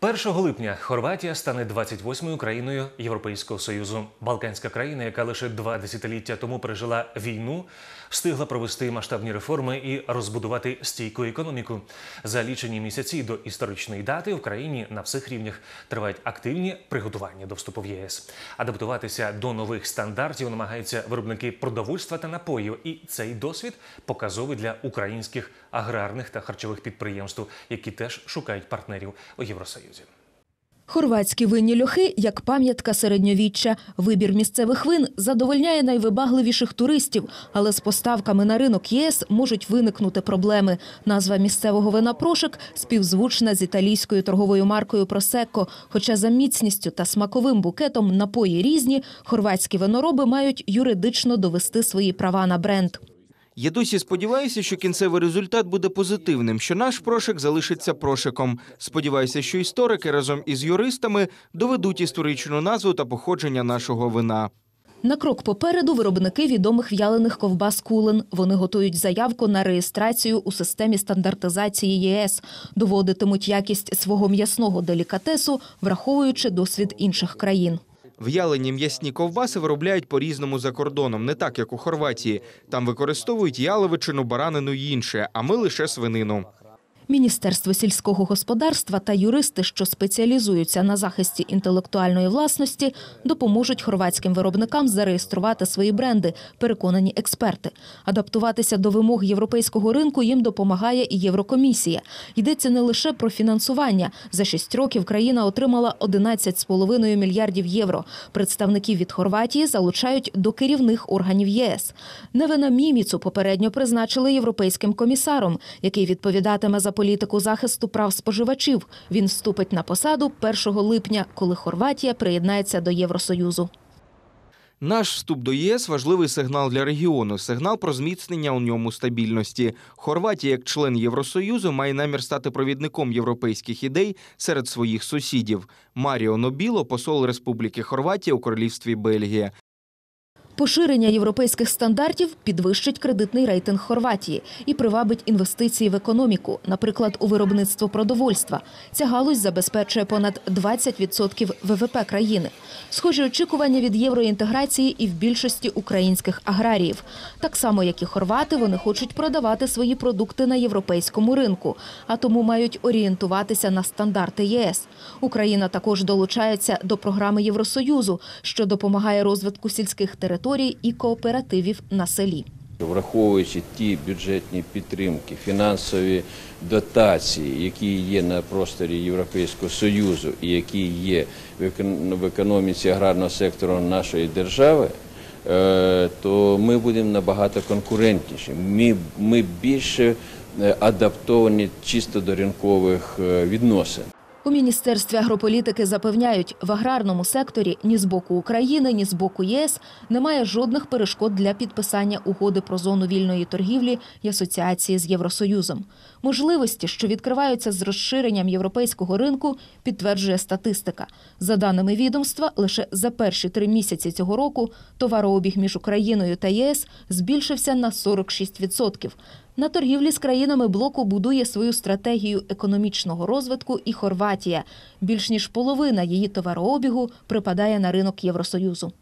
1 липня Хорватія стане 28-ю країною Європейського союзу. Балканська країна, яка лише два десятиліття тому пережила війну, встигла провести масштабні реформи і розбудувати стійку економіку. За лічені місяці до історичної дати в країні на всіх рівнях тривають активні приготування до вступу в ЄС. Адаптуватися до нових стандартів намагаються виробники продовольства та напоїв, і цей досвід показовий для українських аграрних та харчових підприємств, які теж шукають партнерів у Євросоюзі. Хорватські винні льохи як пам'ятка середньовіччя. Вибір місцевих вин задовольняє найвибагливіших туристів, але з поставками на ринок ЄС можуть виникнути проблеми. Назва місцевого вина прошик співзвучна з італійською торговою маркою Просекко. Хоча за міцністю та смаковим букетом напої різні, хорватські винороби мають юридично довести свої права на бренд. Я досі сподіваюся, що кінцевий результат буде позитивним, що наш прошик залишиться прошиком. Сподіваюся, що історики разом із юристами доведуть історичну назву та походження нашого вина. На крок попереду виробники відомих в'ялених ковбас Кулен. Вони готують заявку на реєстрацію у системі стандартизації ЄС, доводитимуть якість свого м'ясного делікатесу, враховуючи досвід інших країн. В'ялені м'ясні ковбаси виробляють по-різному за кордоном, не так як у Хорватії. Там використовують яловичину, баранину і інше, а ми лише свинину. Міністерство сільського господарства та юристи, що спеціалізуються на захисті інтелектуальної власності, допоможуть хорватським виробникам зареєструвати свої бренди, переконані експерти. Адаптуватися до вимог європейського ринку їм допомагає і Єврокомісія. Йдеться не лише про фінансування. За шість років країна отримала 11,5 мільярдів євро. Представників від Хорватії залучають до керівних органів ЄС. Невена Міміцу попередньо призначили європейським комісаром, який відповідатиме за політику захисту прав споживачів. Він вступить на посаду 1 липня, коли Хорватія приєднається до Євросоюзу. Наш вступ до ЄС важливий сигнал для регіону, сигнал про зміцнення у ньому стабільності. Хорватія, як член Євросоюзу, має намір стати провідником європейських ідей серед своїх сусідів. Маріо Нобіло, посол Республіки Хорватія у королівстві Бельгія. Поширення європейських стандартів підвищить кредитний рейтинг Хорватії і привабить інвестиції в економіку, наприклад, у виробництво продовольства. Ця галузь забезпечує понад 20% ВВП країни. Схожі очікування від євроінтеграції і в більшості українських аграріїв. Так само, як і хорвати, вони хочуть продавати свої продукти на європейському ринку, а тому мають орієнтуватися на стандарти ЄС. Україна також долучається до програми Євросоюзу, що допомагає розвитку сільських територій і кооперативів на селі. Враховуючи ті бюджетні підтримки, фінансові дотації, які є на просторі Європейського Союзу і які є в екон- економіці аграрного сектору нашої держави, е, то ми будемо набагато конкурентніші. Ми, ми більше е, адаптовані чисто до ринкових е, відносин. У міністерстві агрополітики запевняють, в аграрному секторі ні з боку України, ні з боку ЄС немає жодних перешкод для підписання угоди про зону вільної торгівлі і асоціації з Євросоюзом. Можливості, що відкриваються з розширенням європейського ринку, підтверджує статистика. За даними відомства, лише за перші три місяці цього року товарообіг між Україною та ЄС збільшився на 46%. На торгівлі з країнами блоку будує свою стратегію економічного розвитку і Хорватія. Більш ніж половина її товарообігу припадає на ринок Євросоюзу.